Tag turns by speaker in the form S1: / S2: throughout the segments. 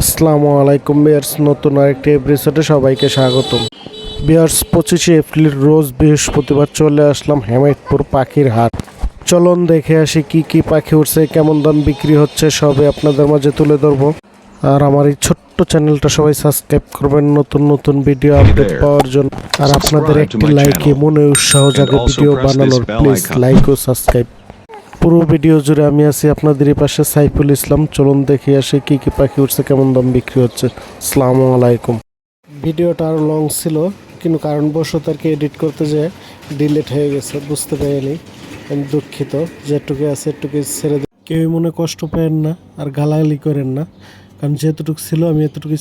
S1: আসসালামু আলাইকুম বিয়ার্স নতুন আরেকটি এপিসোডে সবাইকে স্বাগতম। বিয়ার্স পঁচিশে এপ্রিল রোজ বৃহস্পতিবার চলে আসলাম হেমায়তপুর পাখির হাট। চলন দেখে আসি কি কি পাখি উঠছে কেমন দাম বিক্রি হচ্ছে সবে আপনাদের মাঝে তুলে ধরবো। আর আমার এই ছোট্ট চ্যানেলটা সবাই সাবস্ক্রাইব করবেন নতুন নতুন ভিডিও আপডেট পাওয়ার জন্য। আর আপনাদের একটি লাইকে মনে উৎসাহ জাগে ভিডিও বানানোর প্লিজ লাইক ও সাবস্ক্রাইব পুরো ভিডিও জুড়ে আমি আছি আপনাদের এই পাশে সাইফুল ইসলাম। চলুন দেখে আসি কি কি পাখি উঠছে, কেমন দাম বিক্রি হচ্ছে। আসসালামু আলাইকুম। ভিডিওটা আরও লং ছিল, কিন্তু কারণবশত আর কি এডিট করতে যে ডিলেট হয়ে গেছে, বুঝতে পারিনি। আমি দুঃখিত, যেটুকু আছে এটুকু ছেড়ে দিই কেউই মনে কষ্ট পেন না আর গালাগালি করেন না। কারণ যেতটুকু ছিল আমি এতটুকু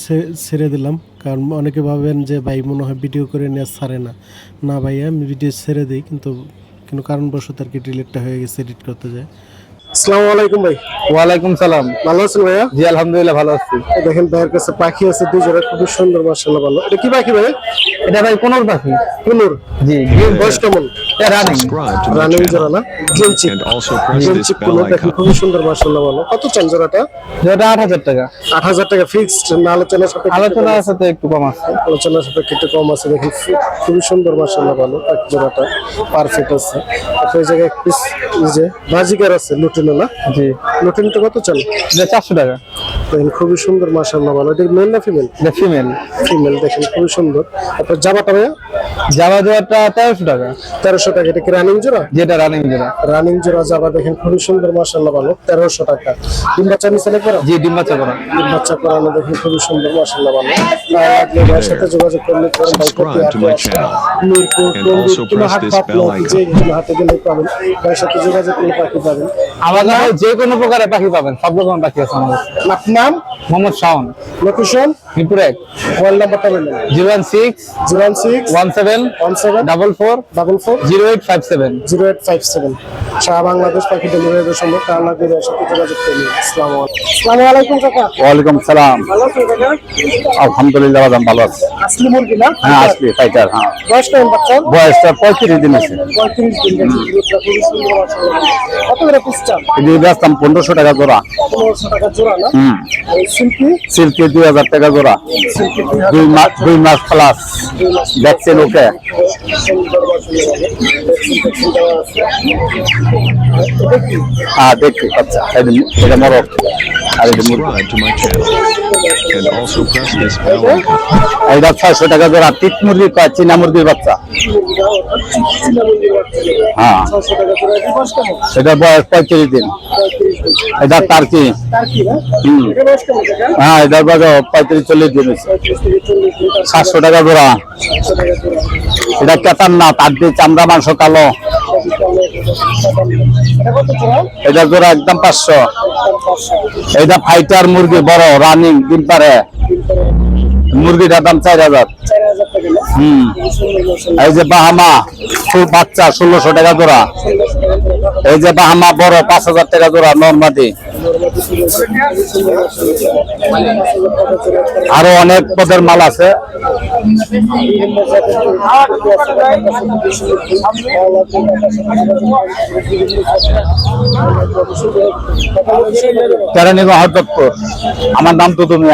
S1: ছেড়ে দিলাম। কারণ অনেকে ভাবেন যে, ভাই, মনে হয় ভিডিও করে নিয়ে ছাড়ে না। না ভাই আমি ভিডিও ছেড়ে দিই, কিন্তু কিন্তু কারণবশত আর কি ডিলেটটা হয়ে গেছে এডিট করতে যায়। আসসালামু আলাইকুম ভাই।
S2: ওয়ালাইকুম সালাম।
S1: ভালো আছেন ভাইয়া?
S2: জি আলহামদুলিল্লাহ ভালো আছি।
S1: দেখেন ভাইয়ের কাছে পাখি আছে দুই জোড়া খুব সুন্দর মাশাআল্লাহ ভালো। এটা কি পাখি ভাই?
S2: এটা ভাই কোনর পাখি?
S1: কোনর?
S2: জি
S1: বয়স কেমন?
S2: রানিং
S1: রানিং জোড়া না দেখেন খুবই সুন্দর মার্শাল্লাহ ভালো কত চান জোড়াটা?
S2: আট হাজার টাকা।
S1: আট হাজার টাকা ফিক্সড না আলোচনা সাপেক্ষে
S2: আলোচনা সাথে একটু কম আছে।
S1: একটু কম আছে দেখেন খু- খুবই সুন্দর মার্শাল্লাহ ভালো জোড়াটা পারফেক্ট আছে। তো জায়গায় পিস যে বাজিকার আছে লুটিনো না?
S2: জি।
S1: লুটিনটা কত চান?
S2: এটা চারশো টাকা।
S1: দেখেন খুবই সুন্দর মার্শাল্লাহ ভালো এটা মেল না ফিমেল
S2: এটা ফিমেল
S1: ফিমেল দেখেন খুবই সুন্দর। তারপর জামাটা ভাইয়া?
S2: জামা জোয়ারটা তেরোশো টাকা।
S1: তেরোশো টাকা। এটা কি রানিং জোড়া?
S2: যেটা রানিং যেটা
S1: রানিং জোড়া যাবা দেখেন খুবই সুন্দর মার্শাল্লাহ ভালো। তেরোশো টাকা। ডিম বাচ্চা নিচে করা
S2: জি ডিম বাচ্চা করা।
S1: ডিম বাচ্চা করানো দেখেন খুবই সুন্দর মার্শাল্লাহ ভালো। আর লাগলে ভাইয়ের সাথে যোগাযোগ করলে করুন ভাই. মিরপুর টঙ্গী হাট
S3: icon.
S1: যে কোনো হাটে গেলে পাবেন ভাইয়ের সাথে যোগাযোগ করলে পাখি পাবেন।
S2: আমাদের যে কোনো প্রকারের পাখি পাবেন সব রকম পাখি আছে আমাদের।
S1: আপনার নাম?
S2: মোহাম্মদ শাওন।
S1: লোকেশন
S2: মিরপুর এক।
S1: মোবাইল নাম্বারটা বললেন
S2: zero one six
S1: zero six
S2: one seven
S1: one seven
S2: double four
S1: double four
S2: zero eight five seven.
S1: Zero eight five seven. সারা বাংলাদেশ পাখি ডেলিভারি সম্ভব কারণ ভাইয়ের সাথে যোগাযোগ করলে আসসালামু আলাইকুম। আসসালামু আলাইকুম কাকা।
S2: ওয়ালাইকুম সালাম।
S1: ভালো আছেন কাকা?
S2: আলহামদুলিল্লাহ ভালো আছে।
S1: আসলি মুরগি না?
S2: হ্যাঁ আসলি পাইকার হ্যাঁ।
S1: বয়স কেমন বাচ্চা
S2: বয়সটা পঁয়ত্রিশ দিন আছে।
S1: পঁয়ত্রিশ দিন। কত করে পিস চান?
S2: এটি বেচতাম পনেরোশো টাকা জোড়া।
S1: পনেরোশো টাকা জোড়া না?
S2: হুম।
S1: সিল্কি?
S2: সিল্কি দুই হাজার টাকা জোড়া।
S1: সিল্কি
S2: দুই মাস দুই মাস প্লাস ভ্যাকসিন ওকে
S1: সুন্দর মাশাআল্লাহ এটা কি
S2: হ্যাঁ দেখছি আচ্ছা এই- এটা মরক। আর এটা ছয়শো টাকা জোড়া তিত মুরগি চীনা মুরগির বাচ্চা। হ্যাঁ।
S1: এটা বয়স
S2: পঁয়ত্রিশ দিন। এটা টার্কি হ্যাঁ এটা বয়স পঁয়ত্রিশ চল্লিশ দিন সাতশো টাকা জোড়া। এটা কেতার না তার দিয়ে চামড়া মাংস কালো।
S1: এটা জোড়া
S2: একদম পাঁচশো এটা ফাইটার মুরগি, বড় রানিং ডিম পারে মুরগিটার দাম চার হাজার হম। এই যে বাহামা, ফুল বাচ্চা, ষোলোশো টাকা জোড়া। এই যে বাহামা বড়, পাঁচ হাজার টাকা জোড়া, নর্মাদি আরও অনেক পদের মাল আছে। কেরানীগঞ্জ হরদত্তর আমার নাম তো তুমি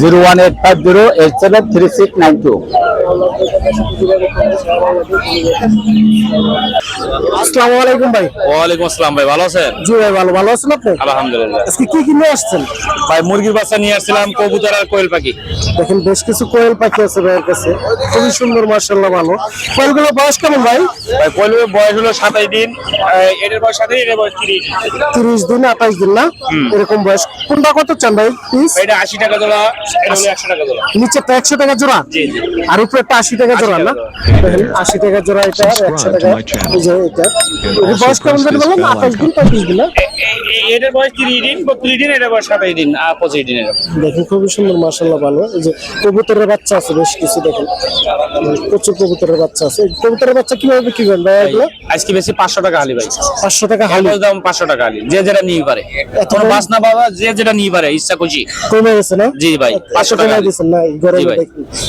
S2: zero one eight five zero eight seven three six nine two.
S1: আসসালামু আলাইকুম ভাই।
S4: ওয়ালাইকুম আসসালাম ভাই ভালো আছেন?
S1: জি ভাই ভালো। ভালো আছেন আপনি?
S4: আলহামদুলিল্লাহ।
S1: আজকে কি কি নিয়ে আসছেন?
S4: ভাই মুরগির বাচ্চা নিয়ে আসছিলাম কবুতর আর কোয়েল পাখি।
S1: দেখেন বেশ কিছু কোয়েল পাখি আছে ভাইয়ের কাছে। খুবই সুন্দর মার্শাল্লাহ ভালো। কোয়েলগুলো বয়স কেমন ভাই?
S4: ভাই কোয়েলের বয়স হলো সাতাশ দিন এটার বয়স সাতাশ এটার বয়স তিরিশ
S1: তিরিশ দিন আঠাশ দিন না? এরকম বয়স। কোনটা কত চান ভাই পিস?
S4: এটা আশি টাকা জোড়া এটা হলো একশো টাকা জোড়া।
S1: নিচে তো একশো টাকা জোড়া?
S4: জি জি।
S1: আর উপরে একটা আশি টাকা জোড়া না? দেখেন আশি টাকা জোড়া এটা আর একশো টাকা। এটা। বয়স কেমন জানি বললাম আঠাশ দিন পঁয়ত্রিশ দিন না?
S4: এটার বয়স তিরিশ দিন বত্রিশ দিন এটার বয়স সাতাশ দিন আর পঁচিশ দিন এরকম
S1: দেখেন খুবই সুন্দর মার্শাল্লাহ ভালো। এই যে কবুতরের বাচ্চা আছে বেশ কিছু দেখেন। প্রচুর কবুতরের বাচ্চা আছে। কবুতরের বাচ্চা কীভাবে বিক্রি করেন ভাই এগুলো?
S4: আজকে বেশি পাঁচশো টাকা হালি ভাই।
S1: পাঁচশো টাকা হালি?
S4: হালি দাম পাঁচশো টাকা হালি যে যেটা নিয়ে পারে। কোনো বাস না বাবা যে যেটা নিয়ে পারে ইচ্ছা খুশি।
S1: কমে গেছে না?
S4: জি ভাই, 500 টাকা।
S1: না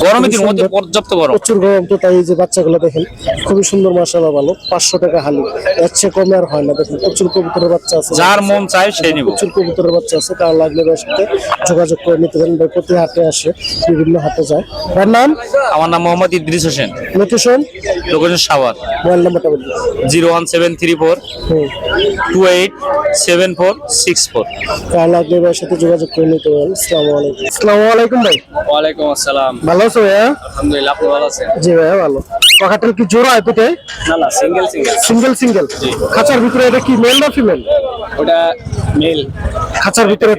S1: গরমে
S4: দিন মধ্যে পর্যাপ্ত গরম।
S1: প্রচুর গরম তো তাই এই যে বাচ্চাগুলো দেখেন খুবই সুন্দর মাসালা ভালো। পাঁচশো টাকা হালি। এর চেয়ে কমে আর হয় না দেখেন প্রচুর কবুতরের বাচ্চা আছে।
S4: যার মন চায় সে নিব।
S1: প্রচুর কবুতরের বাচ্চা আছে কার লাগলে ভাইয়ের সাথে যোগাযোগ করে নিতে পারেন। ভাই প্রতি হাটে আসে বিভিন্ন হাটে যায়। ভাইয়ের নাম?
S4: আমার নাম Mohammad Idris Hossain.
S1: Location
S4: location Savar.
S1: Mobile নাম্বারটা বলুন।
S4: Zero one seven three four two eight seven four six four.
S1: কার লাগলে ভাইয়ের সাথে যোগাযোগ করে নিতে পারেন। আসসালামু আলাইকুম। আসসালামু আলাইকুম ভাই।
S4: ওয়ালাইকুম আসসালাম।
S1: ভালো আছো ভাইয়া?
S4: আলহামদুলিল্লাহ আপনি ভালো আছেন?
S1: জি ভাইয়া ভালো। কাকাটেল কি জোড়া হয় দুটাই
S4: না না সিঙ্গেল সিঙ্গেল।
S1: Single single. খাঁচার ভিতরে এটা কি মেল না ফিমেল
S4: ওটা মেল
S1: খাঁচার ভিতরে।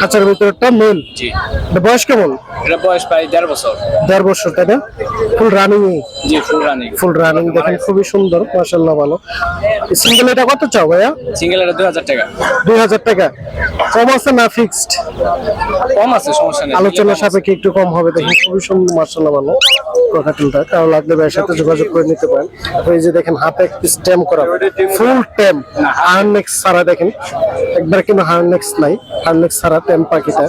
S1: খাঁচার ভিতরে একটা মেল। এটা বয়স কেমন?
S4: এটা বয়স প্রায় দেড় বছর।
S1: দেড় বছর তাই না? ফুল রানিং
S4: জি ফুল রানিং
S1: ফুল রানিং দেখেন খুবই সুন্দর ভালো। সিঙ্গেল এটা কত চাও ভাইয়া?
S4: সিঙ্গেল এটা দুই হাজার টাকা।
S1: দুই হাজার টাকা। কম আছে না ফিক্সড
S4: কম আছে সমস্যা নেই।
S1: আলোচনা সাপেক্ষে একটু কম হবে। দেখেন খুবই সুন্দর মার্শাল্লাহ ভালো। কাকাটেলটা কারও লাগলে ভাইয়ের সাথে যোগাযোগ করে নিতে পারেন। এই যে দেখেন হাতে একটু স্ট্যাম্প করা। ফুল ট্যাম হার্নেক্স ছাড়া দেখেন একবার কিন্তু হার্নেক্স নাই হার্নেক্স ছাড়া ট্যাম পাখিটা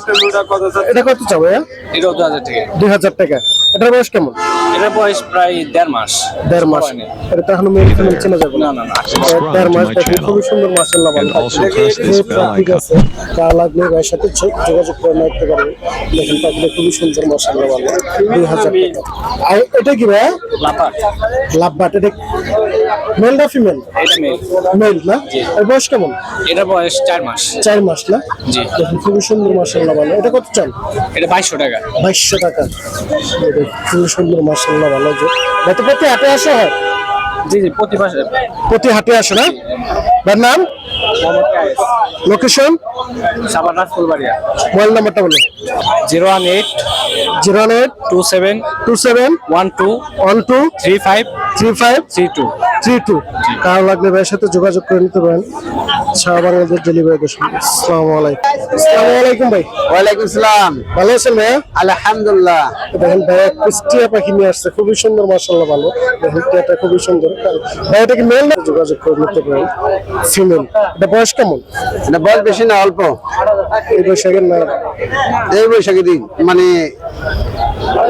S1: এটা কত চাও ভাইয়া?
S4: এটাও দু হাজার টাকা।
S1: দুই হাজার টাকা। এটার বয়স কেমন?
S4: এটার বয়স প্রায় দেড় মাস।
S1: দেড় মাস। এটা তো এখনও মেল ফিমেল চেনা যাবে
S4: না।
S1: না
S4: না না
S1: দেড় মাস
S3: my
S1: খুবই সুন্দর ঠিক আছে। কার লাগলে ভাইয়ের সাথে যোগাযোগ করে নিতে পারবেন দেখেন পাখিটা খুবই সুন্দর মার্শাল্লাহ ভালো দুই হাজার টাকা। আর এটা কি ভাইয়া?
S4: লাপা
S1: লাভবাট এটা মেল না ফিমেল
S4: এটা মেল
S1: না? এর বয়স কেমন?
S4: এটার বয়স চার মাস।
S1: চার মাস না?
S4: জি।
S1: দেখেন খুবই সুন্দর মার্শাল্লাহ ভালো এটা কত চান
S4: এটা বাইশশো টাকা।
S1: বাইশশো টাকা। খুবই সুন্দর মার্শাল্লাহ ভালো যে। গত প্রতি হাটে আসা হয়?
S4: জি জি প্রতি মাসে।
S1: প্রতি হাটে আসে না? তার নাম? লোকেশন
S4: সাবার ফুলবাড়িয়া
S1: মোবাইল নাম্বারটা বলুন।
S4: Zero one eight
S1: zero one eight
S4: two seven
S1: two seven
S4: one two
S1: one two
S4: three five
S1: three five
S4: three two.
S1: Three two. কারও লাগলে ভাইয়ের সাথে যোগাযোগ করে নিতে পারেন। সারা বাংলাদেশ ডেলিভারি আসসালামু আলাইকুম। আসসালামু আলাইকুম ভাই।
S2: ওয়ালাইকুম সালাম।
S1: ভালো আছেন ভাইয়া?
S2: আলহামদুলিল্লাহ।
S1: দেখেন ভাইয়া কুষ্টিয়া পাখি নিয়ে আসছে। খুবই সুন্দর মার্শাল্লাহ ভালো। দেখেন টিয়াটা খুবই সুন্দর। ভাইয়া এটা কি মেল না? যোগাযোগ করে নিতে পারেন। ফিমেল এটা বয়স কেমন?
S2: এটা বয়স বেশি না অল্প।
S1: এই বৈশাখের না?
S2: এই বৈশাখী দিন। মানে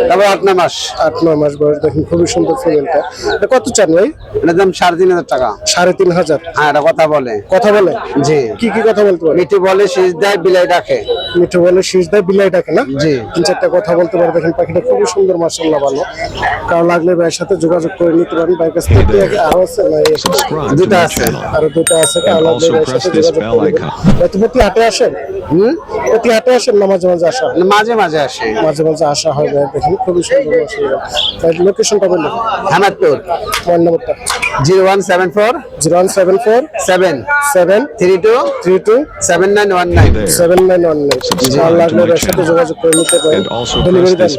S2: তারপর আট নয় মাস।
S1: আট নয় মাস বয়স দেখুন খুবই সুন্দর ফিমেলটা এটা কত চান ভাই?
S2: এটার দাম সাড়ে তিন হাজার টাকা।
S1: সাড়ে তিন হাজার।
S2: হ্যাঁ এটা কথা বলে।
S1: কথা বলে?
S2: জি।
S1: কি কি কথা বলতে পারে?
S2: মিঠু বলে শীষ দেয় বিলাই ডাকে
S1: মিঠু বলে শীষ দেয় বিলাই ডাকে না?
S2: জি।
S1: তিন চারটা কথা বলতে পারে দেখেন পাখিটা খুবই সুন্দর মার্শাল্লাহ ভালো। কারও লাগলে ভাইয়ের সাথে যোগাযোগ করে নিতে পারেন ভাইয়ের কাছ থেকে আরও আছে
S2: দুটা আছে।
S1: আরও দুটো আছে
S3: কারও
S1: লাগলে ভাইয়ের সাথে যোগাযোগ করে. তুমি প্রতি হাটে আসেন?
S2: হুম?
S1: প্রতি হাটে আসেন না মাঝে মাঝে আসা?
S2: মাঝে মাঝে আসে।
S1: মাঝে মাঝে আসা হয় ভাই দেখেন খুবই সুন্দর মার্শাল্লাহ ভাই লোকেশনটা
S2: হামাদপুর।
S1: মোবাইল নাম্বারটা।
S2: Zero one seven four.
S1: Zero one seven four.
S2: Seven.
S1: Seven.
S2: Three two.
S1: Three two.
S2: Seven nine one nine.
S1: Seven nine one nine. লাগলে সাথে যোগাযোগ করে নিতে পারেন। ডেলিভারি দেন।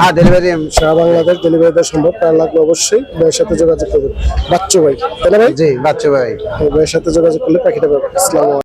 S2: হ্যাঁ ডেলিভারি
S1: সারা বাংলাদেশ ডেলিভারি দেওয়া সম্ভব। লাগলে অবশ্যই ভাইয়ের সাথে যোগাযোগ করবেন। বাচ্চু ভাই তাই না ভাই?
S2: জি বাচ্চা ভাই।
S1: ভাইয়ের সাথে যোগাযোগ করলে পাখিটা পাবেন আসসালামু আলাইকুম।